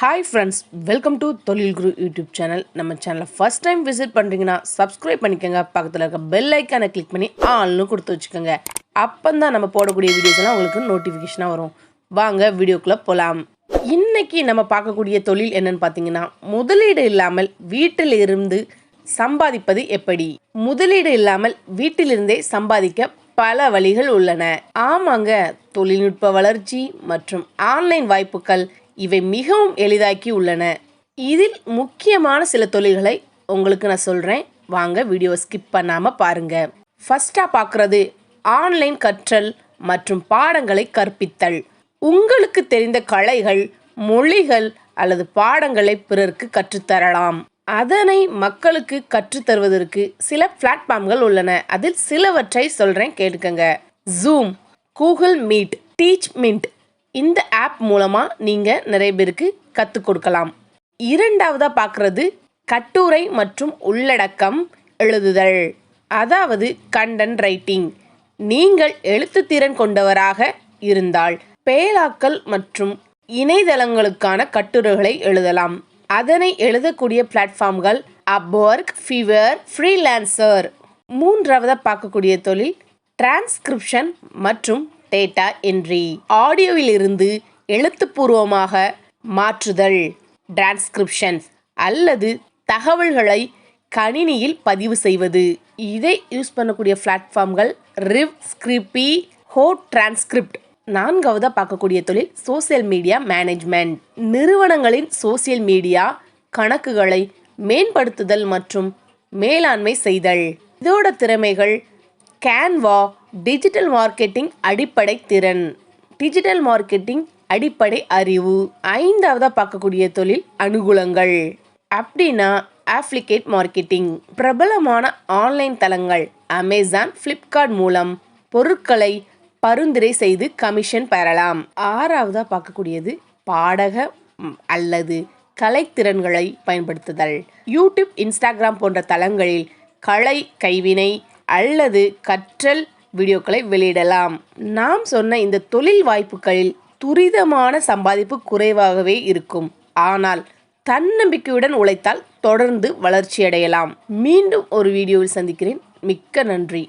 Hi friends welcome to தொழில் குரு YouTube channel நம்ம சேனலை ஃபஸ்ட் டைம் விசிட் பண்ணுறீங்கன்னா சப்ஸ்கிரைப் பண்ணிக்கோங்க. பக்கத்தில் இருக்க பெல் ஐக்கானை கிளிக் பண்ணி ஆல்னு கொடுத்து வச்சுக்கோங்க. அப்போ தான் நம்ம போடக்கூடிய வீடியோஸ் எல்லாம் உங்களுக்கு நோட்டிஃபிகேஷனாக வரும். வாங்க வீடியோக்குள்ளே போகலாம் இன்னைக்கு நம்ம பார்க்கக்கூடிய தொழில் என்னன்னு பார்த்தீங்கன்னா முதலீடு இல்லாமல் வீட்டில் இருந்து சம்பாதிப்பது எப்படி? முதலீடு இல்லாமல் வீட்டிலிருந்தே சம்பாதிக்க பல வழிகள் உள்ளன. ஆமாங்க தொழில்நுட்ப வளர்ச்சி மற்றும் ஆன்லைன் வாய்ப்புகள் இவை மிகவும் எளிதாக்கி உள்ளன. இதில் முக்கியமான சில தொழில்களை உங்களுக்கு நான் சொல்கிறேன் வாங்க வீடியோ ஸ்கிப் பண்ணாமல் பாருங்கள் ஃபஸ்ட்டாக பார்க்குறது ஆன்லைன் கற்றல் மற்றும் பாடங்களை கற்பித்தல். உங்களுக்கு தெரிந்த கலைகள் மொழிகள் அல்லது பாடங்களை பிறருக்கு கற்றுத்தரலாம். அதனை மக்களுக்கு கற்றுத்தருவதற்கு சில பிளாட்ஃபார்ம்கள் உள்ளன. அதில் சிலவற்றை சொல்கிறேன் கேட்டுக்கங்க. Zoom Google Meet Teachmint இந்த ஆப் மூலமாக நீங்கள் நிறைய பேருக்கு கற்றுக் கொடுக்கலாம். இரண்டாவதாக பார்க்குறது கட்டுரை மற்றும் உள்ளடக்கம் எழுதுதல். அதாவது கண்டென்ட் ரைட்டிங் நீங்கள் எழுத்துத்திறன் கொண்டவராக இருந்தால் பேலாக்கள் மற்றும் இணையதளங்களுக்கான கட்டுரைகளை எழுதலாம். அதனை எழுதக்கூடிய பிளாட்ஃபார்ம்கள் அப்வொர்க் ஃபீவர் ஃப்ரீலான்சர் மூன்றாவதாக பார்க்கக்கூடிய தொழில் டிரான்ஸ்கிரிப்ஷன் மற்றும் டேட்டா என்ட்ரி ஆடியோவிலிருந்து எழுத்துப்பூர்வமாக மாற்றுதல் டிரான்ஸ்கிரிப்ஷன்ஸ் அல்லது தகவல்களை கணினியில் பதிவு செய்வது. இதை யூஸ் பண்ணக்கூடிய பிளாட்ஃபார்ம்கள் ரிவ் ஸ்கிரிப்பி ஹோ டிரான்ஸ்கிரிப்ட் நான்காவதாக பார்க்கக்கூடிய தொழில் சோசியல் மீடியா மேனேஜ்மெண்ட் நிறுவனங்களின் சோசியல் மீடியா கணக்குகளை மேம்படுத்துதல் மற்றும் மேலாண்மை செய்தல். இதோட திறமைகள் கேன்வா டிஜிட்டல் மார்க்கெட்டிங் அடிப்படை திறன். டிஜிட்டல் மார்க்கெட்டிங் அடிப்படை அறிவு. ஐந்தாவதாக பார்க்கக்கூடிய தொழில் அனுகூலங்கள். அப்படின்னா ஆப்ளிகேட் மார்க்கெட்டிங் பிரபலமான ஆன்லைன் தளங்கள். அமேசான் ஃப்ளிப்கார்ட் மூலம் பொருட்களை பரிந்துரை செய்து கமிஷன் பெறலாம். ஆறாவதாக பார்க்கக்கூடியது பாடக அல்லது கலைத்திறன்களை பயன்படுத்துதல். யூடியூப் இன்ஸ்டாகிராம் போன்ற தளங்களில் கலை கைவினை அல்லது கற்றல் வீடியோக்களை வெளியிடலாம். நாம் சொன்ன இந்த தொழில் வாய்ப்புகளில் துரிதமான சம்பாதிப்பு குறைவாகவே இருக்கும். ஆனால் தன்னம்பிக்கையுடன் உழைத்தால் தொடர்ந்து வளர்ச்சியடையலாம். மீண்டும் ஒரு வீடியோவில் சந்திக்கிறேன். மிக்க நன்றி.